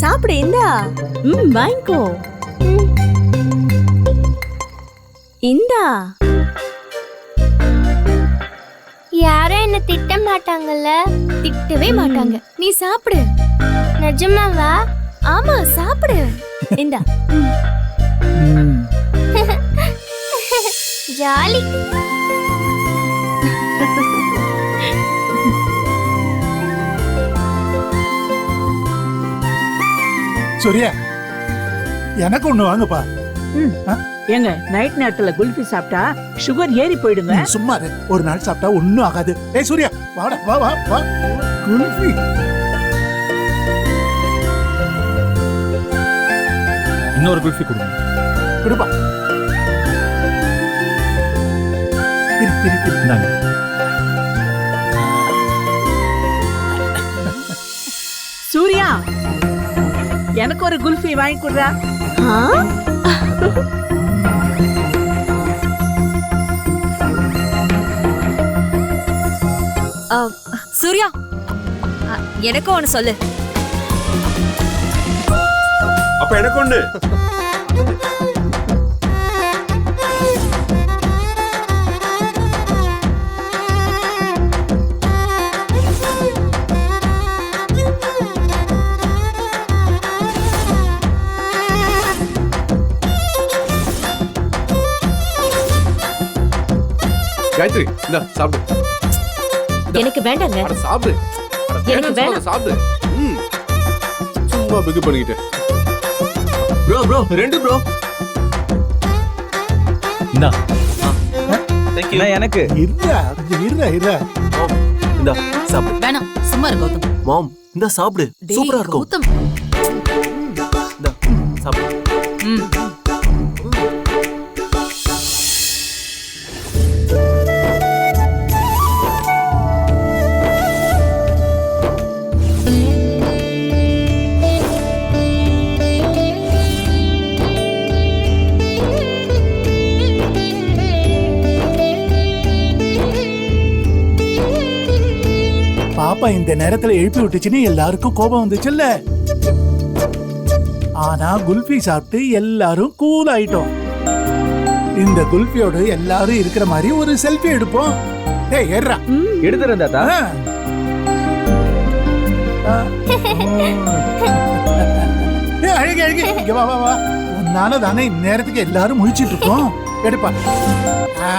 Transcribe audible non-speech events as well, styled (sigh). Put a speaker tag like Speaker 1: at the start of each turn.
Speaker 1: சாப்பிடு இந்தா. ம் வாங்கிக்கோ. இந்தா.
Speaker 2: யாரும் என்ன திட்ட மாட்டாங்கல்ல?
Speaker 3: திட்டவே மாட்டாங்க. நீ சாப்பிடு.
Speaker 2: நிஜமாவா?
Speaker 3: ஆமா சாப்பிடு.
Speaker 1: இந்தா. (laughs)
Speaker 2: ஜாலி. (laughs)
Speaker 4: சூர்யா எனக்கு ஒண்ணு வாங்கப்பா.
Speaker 5: ஏங்க நைட் நேரத்துல குல்ஃபி சாப்பிட்டா சுகர் ஏறி போயிடுங்க.
Speaker 4: சும்மா. ஒரு நாள் சாப்பிட்டா ஒண்ணும் ஆகாது. ஏய் சூர்யா வாடா வா வா வா குல்ஃபி.
Speaker 6: இன்னொரு குல்ஃபி கொடுங்க. இந்தாங்க.
Speaker 5: சூர்யா எனக்கு ஒரு குல்ஃபி வாங்கி கொடுறா.
Speaker 3: சூர்யா எனக்கும் ஒன்னு சொல்லு.
Speaker 7: அப்ப எனக்கு ஒண்ணு காயத்ரி இந்த சாப்பிடு.
Speaker 1: எனக்கு வேண்டாங்க.
Speaker 7: அட சாப்பிடு.
Speaker 1: எனக்கு
Speaker 7: சொல்லாத, சாப்பிடு. ம். சும்மா பிகு பண்ணிக்கிட்டு. ப்ரோ ப்ரோ ரெண்டு ப்ரோ.
Speaker 6: இந்தா.
Speaker 8: எனக்கு.
Speaker 4: இருடா கொஞ்சம் இருடா இருடா.
Speaker 8: இந்த சாப்பிடு.
Speaker 9: வேணாம் சும்மா இரு கௌதம்.
Speaker 8: மாம் இந்த சாப்பிடு. சூப்பரா இருக்கும்.
Speaker 9: கௌதம்.
Speaker 4: பாப்பா இந்த நேரத்துல எழுப்பி விட்டுச்சுன்னு எல்லாருக்கும் கோபம் வந்துச்சுல்ல? ஆனா குல்ஃபி சாப்பிட்டு எல்லாரும் கூல் ஆயிட்டோம். இந்த குல்ஃபியோட எல்லாரும் இருக்கிற மாதிரி ஒரு செல்ஃபி எடுப்போம். டேய் ஏறா
Speaker 8: எடுத்துறேன் தாத்தா
Speaker 4: அழகு அழகு. இங்க வா வா வா. உன்னால தானே இந்நேரத்துக்கு எல்லாரும் முழிச்சிட்டு இருக்கோம். எடுப்பா. ஆ.